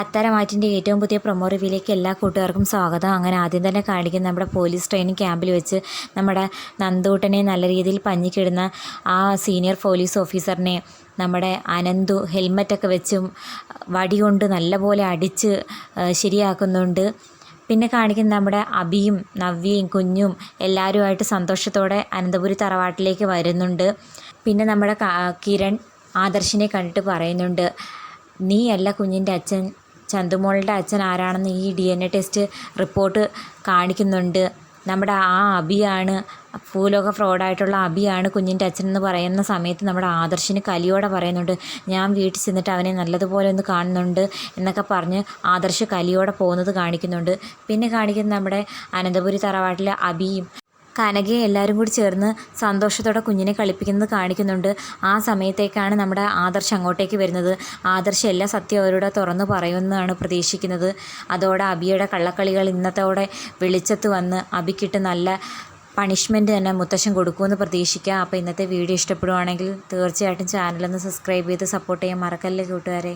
അത്തരമാറ്റിന്റെ ഏറ്റവും പുതിയ പ്രൊമോ റിവ്യൂലേക്ക് എല്ലാ കൂട്ടുകാർക്കും സ്വാഗതം. അങ്ങനെ ആദ്യം തന്നെ കാണിക്കുന്ന നമ്മുടെ പോലീസ് ട്രെയിനിങ് ക്യാമ്പിൽ വെച്ച് നമ്മുടെ നന്ദൂട്ടനെ നല്ല രീതിയിൽ പഞ്ഞിക്കിടുന്ന ആ സീനിയർ പോലീസ് ഓഫീസറിനെ നമ്മുടെ അനന്തു ഹെൽമറ്റൊക്കെ വെച്ചും വടി കൊണ്ട് നല്ലപോലെ അടിച്ച് ശരിയാക്കുന്നുണ്ട്. പിന്നെ കാണിക്കുന്ന നമ്മുടെ അബിയും നവ്യയും കുഞ്ഞും എല്ലാവരുമായിട്ട് സന്തോഷത്തോടെ അനന്തപുരി തറവാട്ടിലേക്ക് വരുന്നുണ്ട്. പിന്നെ നമ്മുടെ കിരൺ ആദർശിനെ കണ്ടിട്ട് പറയുന്നുണ്ട് നീയല്ല കുഞ്ഞിന്റെ അച്ഛൻ ചന്തുമോളുടെ അച്ഛൻ ആരാണെന്ന് ഈ D N A test report കാണിക്കുന്നുണ്ട്. നമ്മുടെ ആ അബിയാണ് ഭൂലോക ഫ്രോഡായിട്ടുള്ള അബിയാണ് കുഞ്ഞിന്റെ അച്ഛൻ എന്ന് പറയുന്ന സമയത്ത് നമ്മുടെ ആദർശിന് കലിയോടെ പറയുന്നുണ്ട് ഞാൻ വീട്ടിൽ ചെന്നിട്ട് അവനെ നല്ലതുപോലെ ഒന്ന് കാണുന്നുണ്ട് എന്നൊക്കെ പറഞ്ഞ് ആദർശ് കലിയോടെ പോകുന്നത് കാണിക്കുന്നുണ്ട്. പിന്നെ കാണിക്കുന്നത് നമ്മുടെ അനന്തപുരി തറവാട്ടിലെ അബിയും കനകയും എല്ലാവരും കൂടി ചേർന്ന് സന്തോഷത്തോടെ കുഞ്ഞിനെ കളിപ്പിക്കുന്നത് കാണിക്കുന്നുണ്ട്. ആ സമയത്തേക്കാണ് നമ്മുടെ ആദർശ് അങ്ങോട്ടേക്ക് വരുന്നത്. ആദർശ് എല്ലാ സത്യം അവരോട് തുറന്നു പറയുമെന്നാണ് പ്രതീക്ഷിക്കുന്നത്. അതോടെ അബിയുടെ കള്ളക്കളികൾ ഇന്നത്തോടെ വെളിച്ചത്ത് വന്ന് അബിക്കിട്ട് നല്ല പണിഷ്മെന്റ് തന്നെ മുത്തശ്ശൻ കൊടുക്കുമെന്ന് പ്രതീക്ഷിക്കാം അപ്പോൾ ഇന്നത്തെ വീഡിയോ ഇഷ്ടപ്പെടുവാണെങ്കിൽ തീർച്ചയായിട്ടും ചാനലൊന്ന് സബ്സ്ക്രൈബ് ചെയ്ത് സപ്പോർട്ട് ചെയ്യാൻ മറക്കല്ലേ കൂട്ടുകാരെ.